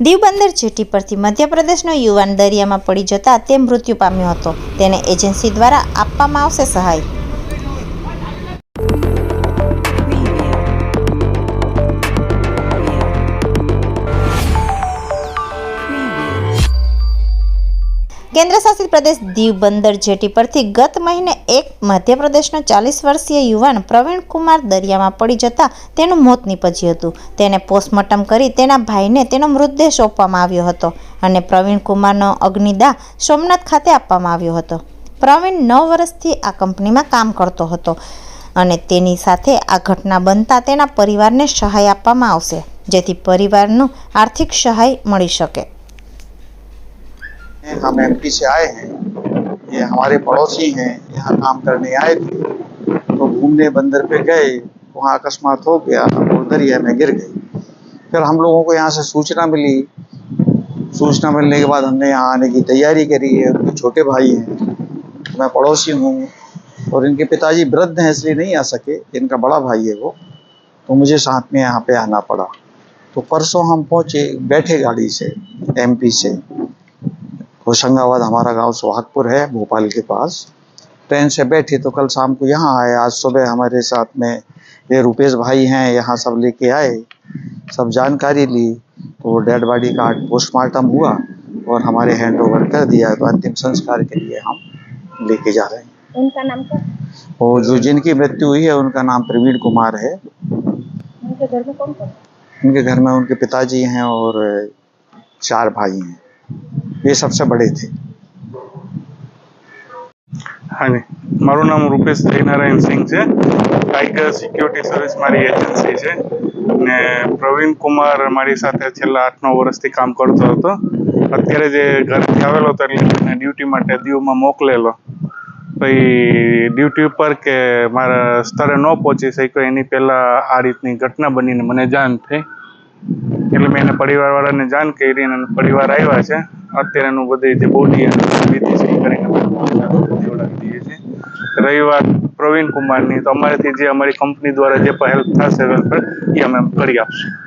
દીવ બંદર જેટી પરથી મધ્યપ્રદેશનો યુવાન દરિયામાં પડી જતા તે મૃત્યુ પામ્યો હતો. તેને એજન્સી દ્વારા આપવામાં આવશે સહાય. કેન્દ્ર શાસિત પ્રદેશ દીવ બંદર જેટી પરથી ગત મહિને એક મધ્યપ્રદેશનો ચાલીસ વર્ષીય યુવાન પ્રવીણ કુમાર દરિયામાં પડી જતા તેનું મોત નીપજ્યું હતું. તેને પોસ્ટમોર્ટમ કરી તેના ભાઈને તેનો મૃતદેહ સોંપવામાં આવ્યો હતો અને પ્રવીણ કુમારનો અગ્નિદાહ સોમનાથ ખાતે આપવામાં આવ્યો હતો. પ્રવીણ નવ વર્ષથી આ કંપનીમાં કામ કરતો હતો અને તેની સાથે આ ઘટના બનતા તેના પરિવારને સહાય આપવામાં આવશે, જેથી પરિવારનું આર્થિક સહાય મળી શકે. हम एमपी से आए हैं। ये हमारे पड़ोसी हैं, यहाँ काम करने आए थे। तो घूमने बंदर पे गए, वहाँ अकस्मात हो गया, और दरिया में गिर गए। फिर हम लोगों को यहाँ से सूचना मिली। सूचना मिलने के बाद हमने यहाँ आने की तैयारी करी है उनके छोटे भाई हैं, मैं पड़ोसी हूँ, और इनके पिताजी वृद्ध हैं, इसलिए नहीं आ सके, इनका बड़ा भाई है वो। तो मुझे साथ में यहाँ पे आना पड़ा। तो परसों हम पहुँचे, बैठे गाड़ी से एमपी से। होशंगाबाद हमारा गाँव सुहागपुर है भोपाल के पास। ट्रेन से बैठे तो कल शाम को यहाँ आए। आज सुबह हमारे साथ में ये रुपेश भाई हैं यहाँ सब लेके आए सब जानकारी ली। तो वो डेड बॉडी का पोस्टमार्टम हुआ और हमारे हैंड ओवर कर दिया तो अंतिम संस्कार के लिए हम लेके जा रहे हैं। उनका नाम क्या? और जो जिनकी मृत्यु हुई है उनका नाम प्रवीण कुमार है। उनके घर में कौन कौन? उनके घर में उनके पिताजी हैं और चार भाई हैं। ये सबसे बड़े थे હાજી મારું નામ રૂપેશ જયનારાયણ સિંહ છે ટાઈગર સિક્યોરિટી સર્વિસ મારી એજન્સી છે ને પ્રવીણ કુમાર મારી સાથે છેલ્લા આઠ નવ વર્ષથી કામ કરતો હતો અત્યારે જે ઘરેથી આવેલો હતો એટલે એને ડ્યુટી માટે દીવમાં મોકલેલો પછી ડ્યુટી ઉપર કે મારા સ્થળે ન પહોંચી શક્યો એની પહેલાં આ રીતની ઘટના બનીને મને જાણ થઈ એટલે મેં એના પરિવારવાળાને જાણ કરી અને પરિવાર આવ્યા છે અત્યારે બધે જે બોડી એ કરીને જોડાવી દઈએ પ્રવીણ કુમારની તો અમારેથી જે અમારી કંપની દ્વારા જે હેલ્પ થશે વેલફેર એ અમે કરી આપશું.